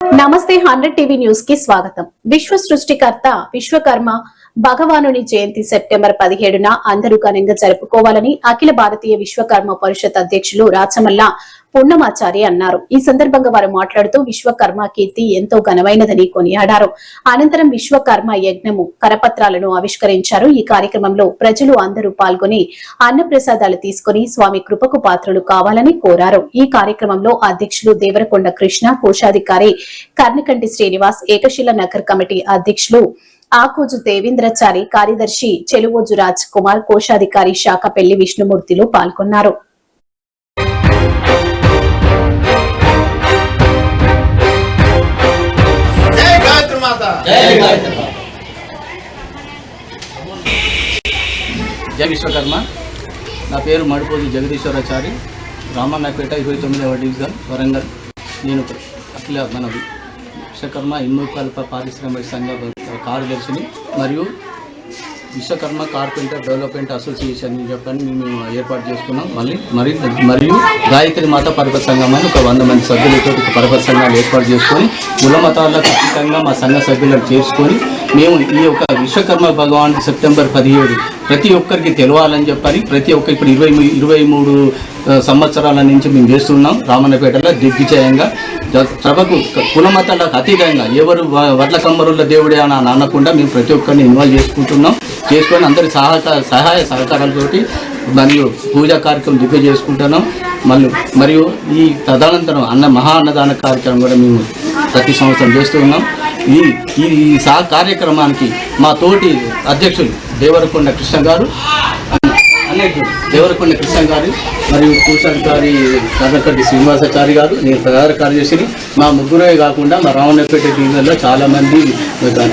నమస్తే hundred TV న్యూస్కి స్వాగతం. విశ్వ సృష్టికర్త విశ్వకర్మ భగవానుని జయంతి సెప్టెంబర్ పదిహేడున అందరూ ఘనంగా జరుపుకోవాలని అఖిల భారతీయ విశ్వకర్మ పరిషత్ అధ్యక్షులు రాచమల్ల పూర్ణమాచారి అన్నారు. ఈ సందర్భంగా వారు మాట్లాడుతూ విశ్వకర్మ కీర్తి ఎంతో ఘనమైనదని కొనియాడారు. అనంతరం విశ్వకర్మ యజ్ఞము కరపత్రాలను ఆవిష్కరించారు. ఈ కార్యక్రమంలో ప్రజలు అందరూ పాల్గొని అన్నప్రసాదాలు తీసుకుని స్వామి కృపకు పాత్రలు కావాలని కోరారు. ఈ కార్యక్రమంలో అధ్యక్షులు దేవరకొండ కృష్ణ కోశాధికారి కర్ణకంటి శ్రీనివాస్ ఏకశిల నగర్ కమిటీ అధ్యక్షులు ఆకోజు దేవేంద్రచారి కార్యదర్శి చెలువోజు రాజ్ కుమార్ కోశాధికారి శాఖపెల్లి విష్ణుమూర్తిలు పాల్గొన్నారు. జై విశ్వకర్మ. నా పేరు మడిపోజు జగదీశ్వరాచారి. రామన్నపేట ఇరవై తొమ్మిదవ డివిజన్ వరంగల్. నేను అఖిల మన విశ్వకర్మ ఇన్నోకల్ప పారిశ్రామిక సంఘ కార్యదర్శిని మరియు విశ్వకర్మ కార్పెంటర్ డెవలప్మెంట్ అసోసియేషన్ అని చెప్పని మేము ఏర్పాటు చేసుకున్నాం. మళ్ళీ మరి మరియు గాయత్రి మాత పర్వత సంఘం అని ఒక వంద మంది సభ్యులతో ఒక పర్వత సంఘాలు ఏర్పాటు చేసుకొని కుల మతాలకు ఖచ్చితంగా మా సంఘ సభ్యులను చేసుకొని మేము ఈ యొక్క విశ్వకర్మ భగవాన్ సెప్టెంబర్ పదిహేడు ప్రతి ఒక్కరికి తెలవాలని చెప్పని ప్రతి ఒక్క ఇప్పుడు ఇరవై ఇరవై మూడు సంవత్సరాల నుంచి మేము చేస్తున్నాం. రామన్నపేటలో దిగ్విజయంగా. సభకు కులమతాలకు అతీతంగా. ఎవరు వడ్ల కమ్మరుల దేవుడే అని అనకుండా మేము ప్రతి ఒక్కరిని ఇన్వాల్వ్ చేసుకుంటున్నాం. చేసుకొని అందరి సహకార సహాయ సహకారాలతోటి మరియు పూజా కార్యక్రమం దిగ్గ చేసుకుంటున్నాం. మళ్ళీ మరియు ఈ తదనంతరం అన్న మహా అన్నదాన కార్యక్రమం కూడా మేము ప్రతి సంవత్సరం చేస్తూ ఉన్నాం. ఈ ఈ సహా సహ కార్యక్రమానికి మా తోటి అధ్యక్షులు దేవరకొండ కృష్ణ గారు దేవరకొండ కృష్ణ గారు మరియు కోశాధికారి కర్ణకడ్డి శ్రీనివాసాచారి గారు. నేను ప్రధాన కార్యదర్శిని. మా ముగ్గురే కాకుండా మా రావణపేట టీంలలో చాలామంది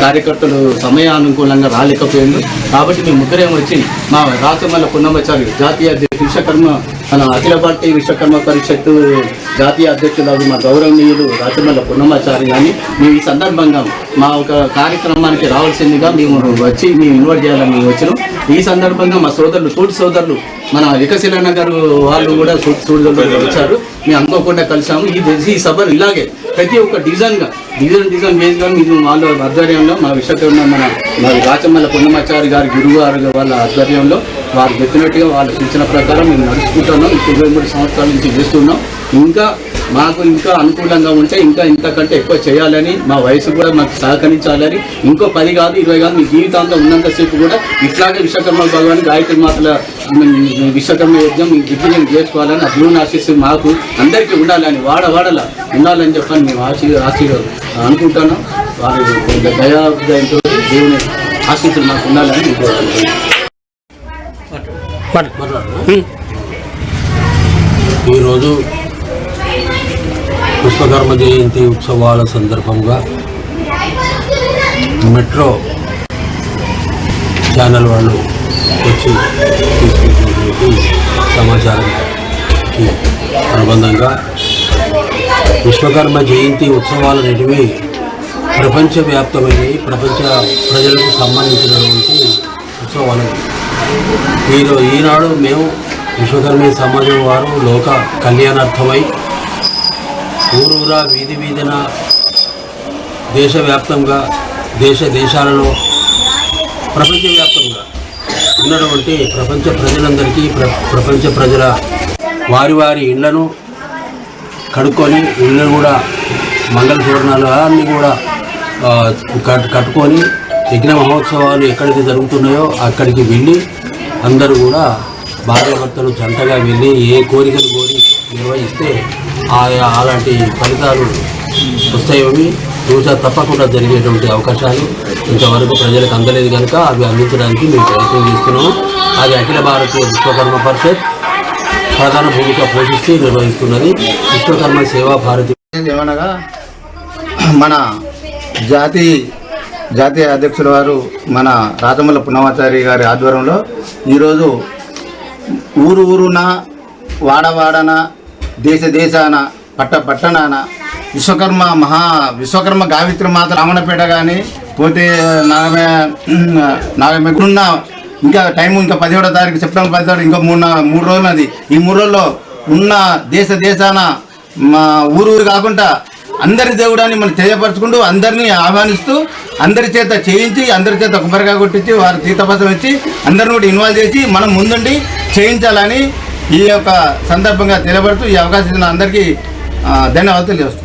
కార్యకర్తలు సమయానుకూలంగా రాలేకపోయింది. కాబట్టి మేము ముగ్గురేం వచ్చి మా రాచమల్ల పున్నమాచారి జాతీయ విశ్వకర్మ మన అఖిల భారతీయ విశ్వకర్మ పరిషత్తు జాతీయ అధ్యక్షులు మా గౌరవనీయులు రాచమల్ల పున్నమాచారి కానీ మేము ఈ సందర్భంగా మా ఒక కార్యక్రమానికి రావాల్సిందిగా మేము వచ్చి మేము ఇన్వైట్ చేయాలని మేము వచ్చినాం. ఈ సందర్భంగా మా సోదరులు తోటి సోదరులు మన వికశీలన్న గారు వాళ్ళు కూడా సోటి సోదరులు వచ్చారు. మేము అనుకోకుండా కలిసాము ఈ ఈ సభలు ఇలాగే ప్రతి ఒక్క డిజైన్గా డిజైన్ డిజైన్ బేస్గా మీరు వాళ్ళ ఆధ్వర్యంలో మా విశ్వకర్మ మన మా రాచమల్ల పున్నమాచారి గారి గురువు గారు వాళ్ళ ఆధ్వర్యంలో వారు చెప్పినట్టుగా వాళ్ళ సూచన ప్రకారం మేము నడుచుకుంటున్నాం. ఇరవై మూడు సంవత్సరాల నుంచి చేస్తున్నాం. ఇంకా మాకు ఇంకా అనుకూలంగా ఉంటే ఇంకా ఇంతకంటే ఎక్కువ చేయాలని మా వయసు కూడా మాకు సహకరించాలని. ఇంకో పది కాదు ఇరవై కాదు మీ జీవితాంతం ఉన్నంతసేపు కూడా ఇట్లాగే విశ్వకర్మ భగవాన్ గాయత్రి మాతల విశ్వకర్మ యజ్ఞం దిగ్విజయం చేసుకోవాలని అభివృద్ధి ఆశిస్తూ మాకు అందరికీ ఉండాలని వాడ వాడల ఉండాలని చెప్పని మేము ఆశీ ఆశీ అనుకుంటున్నాం. వారి దయాదయంతో దేవుని ఆశీస్సులు మాకు ఉండాలని నేను కోరుకుంటున్నాను. ఈరోజు విశ్వకర్మ జయంతి ఉత్సవాల సందర్భంగా మెట్రో ఛానల్ వాళ్ళు వచ్చి తీసుకున్నటువంటి సమాచారంకి అనుబంధంగా విశ్వకర్మ జయంతి ఉత్సవాలు అనేటివి ప్రపంచవ్యాప్తమైనవి. ప్రపంచ ప్రజలకు సంబంధించినటువంటి ఉత్సవాలు. ఈరో ఈనాడు మేము విశ్వకర్మ సమాజం వారు లోక కళ్యాణార్థమై ఊరూరా వీధి వీధిన దేశవ్యాప్తంగా దేశ దేశాలలో ప్రపంచవ్యాప్తంగా ఉన్నటువంటి ప్రపంచ ప్రజలందరికీ ప్ర ప్రపంచ ప్రజల వారి వారి ఇళ్ళను కడుక్కొని ఇళ్ళను కూడా మంగళ చూర్ణాలు అన్నీ కూడా కట్ కట్టుకొని యజ్ఞ మహోత్సవాలు ఎక్కడికి జరుగుతున్నాయో అక్కడికి వెళ్ళి అందరూ కూడా భార్యాభర్తలు జంటగా వెళ్ళి ఏ కోరికలు కోరి నిర్వహిస్తే అలాంటి ఫలితాలు వస్తాయని రోజా తప్పకుండా జరిగేటువంటి అవకాశాలు ఇంతవరకు ప్రజలకు అందలేదు కనుక అవి అందించడానికి మేము ప్రయత్నం చేస్తున్నాము అది అఖిల భారతీయ విశ్వకర్మ పరిషత్ ప్రధాన భూమిక పోషిస్తూ నిర్వహిస్తున్నది. విశ్వకర్మ సేవా భారతి. ఏమనగా మన జాతి జాతీయ అధ్యక్షుల వారు మన రాజమల్ల పున్నమాచారి గారి ఆధ్వర్యంలో ఈరోజు ఊరు ఊరున వాడవాడన దేశ దేశాన పట్ట పట్టణాన విశ్వకర్మ మహా విశ్వకర్మ గావిత్రి మాత రామణపేట కానీ పోతే నాగమే నాగమే ఇంకా టైం ఇంకా పదిహేడో తారీఖు సెప్టెంబర్ పదిహేడు ఇంకా మూడు మూడు రోజులు అది ఈ మూడు రోజుల్లో ఉన్న దేశ దేశాన మా ఊరు ఊరు కాకుండా అందరి దేవుడాన్ని మనం తెలియపరచుకుంటూ అందరినీ ఆహ్వానిస్తూ అందరి చేత చేయించి అందరి చేత కొబ్బరిగా కొట్టించి వారి తీతపసం ఇచ్చి అందరిని కూడా ఇన్వాల్వ్ చేసి మనం ముందుండి చేయించాలని ఈ యొక్క సందర్భంగా తెలియబడుతూ ఈ అవకాశం అందరికీ ధన్యవాదాలు తెలియజేస్తాం